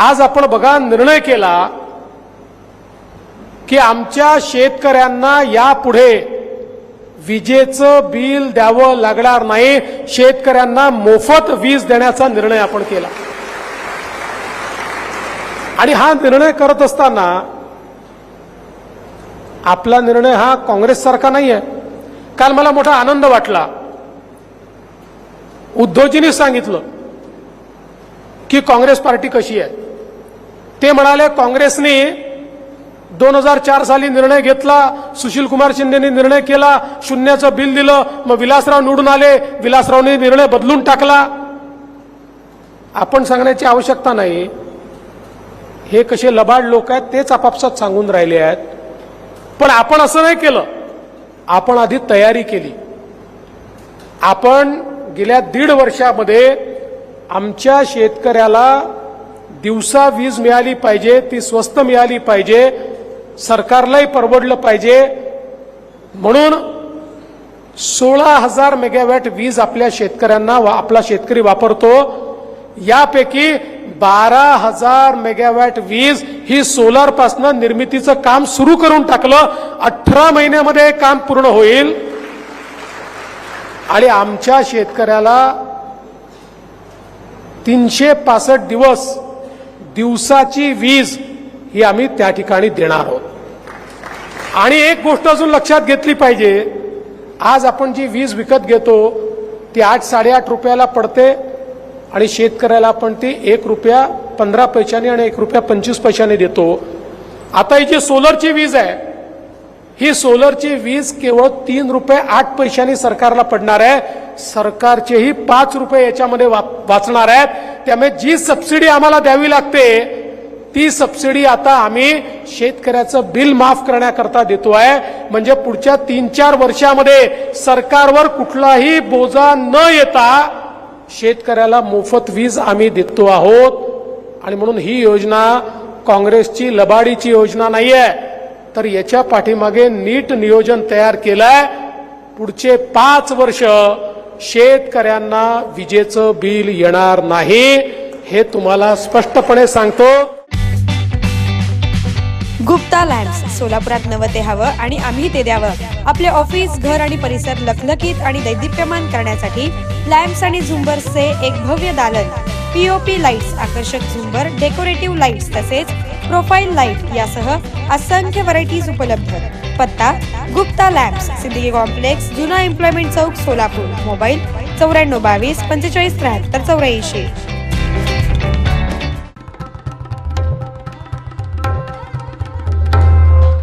आज आपण बघा निर्णय केला की आमच्या शेतकऱ्यांना यापुढे विजेचं बिल द्यावं लागणार नाही. शेतकऱ्यांना मोफत वीज देण्याचा निर्णय आपण केला. आणि हा निर्णय करत असताना आपला निर्णय हा काँग्रेससारखा नाही आहे काल मला मोठा आनंद वाटला. उद्धवजींनी सांगितलं की काँग्रेस पार्टी कशी आहे? ते म्हणाले काँग्रेसने दोन हजार चार साली निर्णय घेतला सुशील कुमार शिंदेनी निर्णय केला शून्याचं बिल दिलं मग विलासराव निवडून आले विलासरावने निर्णय बदलून टाकला. आपण सांगण्याची आवश्यकता नाही. हे कसे लबाड लोक आहेत तेच आपापसात सांगून राहिले आहेत. पण आपण असं नाही केलं. आपण आधी तयारी केली. आपण गेल्या दीड वर्षामध्ये आमच्या शेतकऱ्याला दिवसा वीज मिळाली पाहिजे ती स्वस्त मिळाली पाहिजे सरकारलाही परवडलं पाहिजे. म्हणून सोळा हजार मेगावॅट वीज आपल्या शेतकऱ्यांना वा- आपला शेतकरी वापरतो. यापैकी बारा हजार मेगावॅट वीज ही सोलार पासनं निर्मितीचं काम सुरू करून टाकलं. अठरा महिन्यामध्ये हे काम पूर्ण होईल. आणि आमच्या शेतकऱ्याला तीनशे पासष्ट दिवस दिवसाची वीज ही आम्ही त्या ठिकाणी देणार आहोत. आणि एक गोष्ट अजून लक्षात घेतली पाहिजे आज आपण जी वीज विकत घेतो ती आठ साडेआठ रुपयाला पडते आणि शेतकऱ्याला आपण ती एक रुपया पंधरा पैशाने आणि एक रुपया पंचवीस पैशाने देतो. आता ही जी सोलरची वीज आहे ही सोलरची वीज केवळ तीन रुपये आठ पैशांनी सरकारला पडणार आहे. सरकारचेही पाच रुपये याच्यामध्ये वा- वाचणार आहेत. त्यामुळे जी सबसिडी आम्हाला द्यावी लागते ती सबसिडी आता आम्ही शेतकऱ्याचं बिल माफ करण्याकरता देतो आहे. म्हणजे पुढच्या तीन चार वर्षामध्ये सरकारवर कुठलाही बोजा न येता शेतकऱ्याला मोफत वीज आम्ही देतो आहोत. आणि म्हणून ही योजना काँग्रेसची लबाडीची योजना नाही आहे तर याच्या पाठीमागे नीट नियोजन तयार केलंय. पुढचे पाच वर्ष शेतकऱ्यांना विजेचं बिल येणार नाही हे तुम्हाला स्पष्टपणे सांगतो. गुप्ता लॅम्प्स सोलापुरात नवं ते हवं आणि आम्ही ते द्यावं. आपले ऑफिस घर आणि परिसर लखलखीत आणि दैदिप्यमान करण्यासाठी लॅम्प्स आणि झुंबर्सचे एक भव्य दालन. पीओपी लाईट्स आकर्षक झुंबर डेकोरेटिव्ह लाईट्स तसेच प्रोफाईल लाइट यासह असंख्य व्हरायटीज उपलब्ध. पत्ता गुप्ता लॅब्स सिद्दीकी कॉम्प्लेक्स जुना एम्प्लॉयमेंट चौक सोलापूर मोबाईल चौऱ्याण्णव बावीस पंचेचाळीस त्र्याहत्तर चौऱ्याऐंशी.